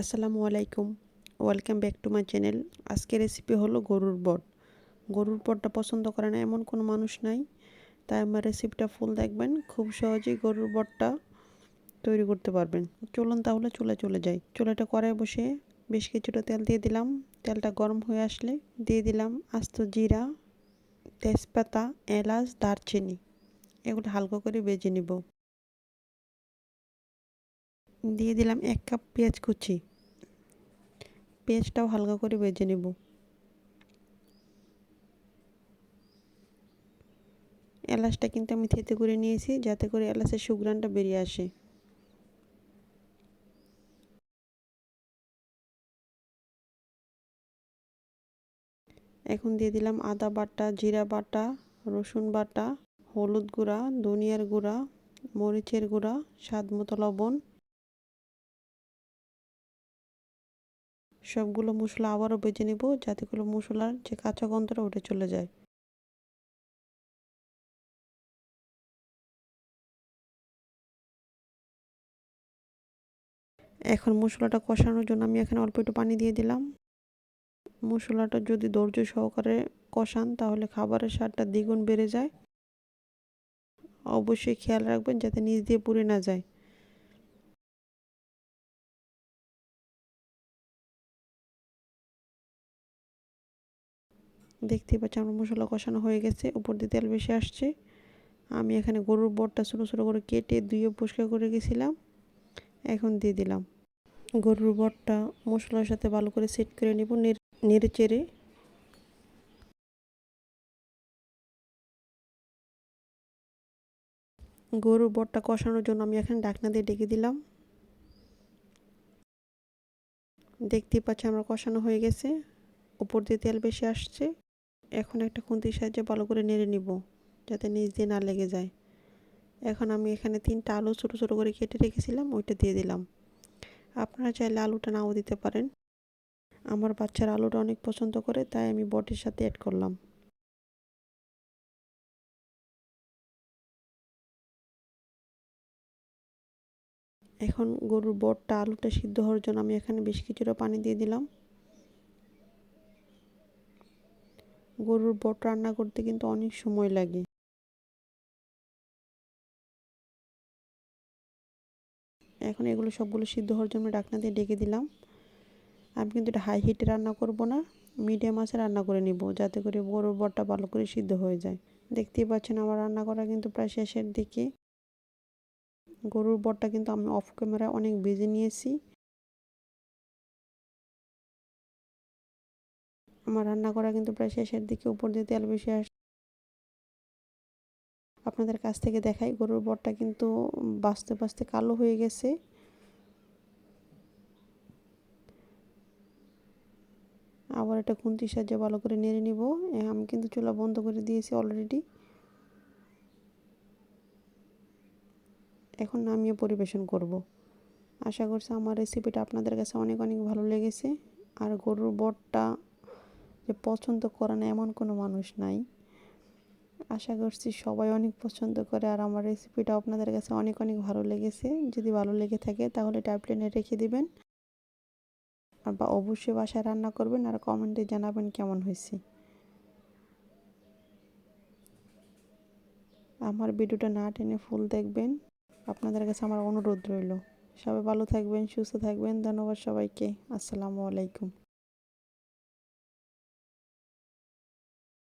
আসসালামু আলাইকুম। Welcome back to my channel. আজকের রেসিপি হলো গরুর বট। গরুর বটটা পছন্দ করে না এমন কোনো মানুষ নাই। তাই আমার রেসিপিটা ফুল দেখবেন। খুব সহজেই গরুর বটটা তৈরি করতে পারবেন। চলুন তাহলে চুলা চলে যাই। চুলাটা কড়াই বসে বেশ কিছুটা তেল দিয়ে দিলাম। তেলটা গরম হয়ে আসলে দিয়ে দিলাম আস্ত জিরা, তেজপাতা, এলাচ, দারচিনি। এগুলো হালকা করে বেজে নিব। দিয়ে দিলাম এক কাপ পেঁয়াজ কুচি। পেঁয়াজটাও হালকা করে ভেজে নেব। এলাচটা কিন্তু আমি থেতে করে নিয়েছি, যাতে করে এলাচের সুগ্রানটা বেরিয়ে আসে। এখন দিয়ে দিলাম আদা বাটা, জিরা বাটা, রসুন বাটা, হলুদ গুঁড়া, ধনিয়ার গুঁড়া, মরিচের গুঁড়া, স্বাদ মতো লবণ। সবগুলো মশলা আবারও বেজে নেব যাতে করে মশলার যে কাঁচা গন্ধটা উঠে চলে যায়। এখন মশলাটা কষানোর জন্য আমি এখানে অল্প একটু পানি দিয়ে দিলাম। মশলাটা যদি ধৈর্য সহকারে কষান তাহলে খাবারের স্বাদটা দ্বিগুণ বেড়ে যায়। অবশ্যই খেয়াল রাখবেন যাতে নিচ দিয়ে পুড়ে না যায়। দেখতেই পাচ্ছি আমার মশলা কষানো হয়ে গেছে, উপর দিয়ে তেল বেশি আসছে। আমি এখানে গরুর বটটা ছোটো ছোটো করে কেটে ধুয়ে পরিষ্কার করে গেছিলাম এখন দিয়ে দিলাম। গরুর বটটা মশলার সাথে ভালো করে সেট করে নেব নেড়ে চেড়ে। গরুর বটটা কষানোর জন্য আমি এখানে ডাকনা দিয়ে ডেকে দিলাম। দেখতেই পাচ্ছি আমার কষানো হয়ে গেছে, উপর দিয়ে তেল বেশি আসছে। এখন একটা খুন্তির সাহায্যে ভালো করে নেড়ে নিব, যাতে নিচ দিয়ে না লেগে যায়। এখন আমি এখানে তিনটা আলু ছোটো ছোটো করে কেটে রেখেছিলাম, ওইটা দিয়ে দিলাম। আপনারা চাইলে আলুটা নাও দিতে পারেন। আমার বাচ্চার আলুটা অনেক পছন্দ করে, তাই আমি বটির সাথে অ্যাড করলাম। এখন গরুর বটটা আলুটা সিদ্ধ হওয়ার জন্য আমি এখানে বেশ কিছুটা পানি দিয়ে দিলাম। গরুর বট রান্না করতে কিন্তু অনেক সময় লাগে। এখন এগুলো সবগুলো সিদ্ধ হওয়ার জন্য ডাকনা দিয়ে ডেকে দিলাম। আমি কিন্তু এটা হাই হিটে রান্না করব না মিডিয়াম আছে রান্না করে নিব যাতে করে গরুর বটটা ভালো করে সিদ্ধ হয়ে যায়। দেখতেই পাচ্ছেন আমার রান্না করা কিন্তু প্রায় শেষের দিকে। গরুর বটটা কিন্তু আমি অফ ক্যামেরায় অনেক বেজে নিয়েছি। আমার রান্না করা কিন্তু প্রায় শেষের দিকে, উপর দিয়ে তেল বেশি আস আপনাদের কাছ থেকে দেখাই। গরুর বটটা কিন্তু বাঁচতে বাঁচতে কালো হয়ে গেছে। আবার এটা খুন্তির সাহায্যে ভালো করে নেড়ে নিব। আমি কিন্তু চুলা বন্ধ করে দিয়েছি অলরেডি এখন নামিয়ে পরিবেশন করব। আশা করছি আমার রেসিপিটা আপনাদের কাছে অনেক অনেক ভালো লেগেছে। আর গরুর বটটা যে পছন্দ করে না এমন কোনো মানুষ নাই। আশা করছি সবাই অনেক পছন্দ করে আর আমার রেসিপিটা আপনাদের কাছে অনেক অনেক ভালো লেগেছে। যদি ভালো লেগে থাকে তাহলে ট্যাবলেটে রেখে দিবেন। আর বা অবশ্যই বাসায় রান্না করবেন আর কমেন্টে জানাবেন কেমন হয়েছে। আমার ভিডিওটা না টেনে ফুল দেখবেন। আপনাদের কাছে আমার অনুরোধ রইল। সবাই ভালো থাকবেন, সুস্থ থাকবেন। ধন্যবাদ সবাইকে। আসসালামু আলাইকুম।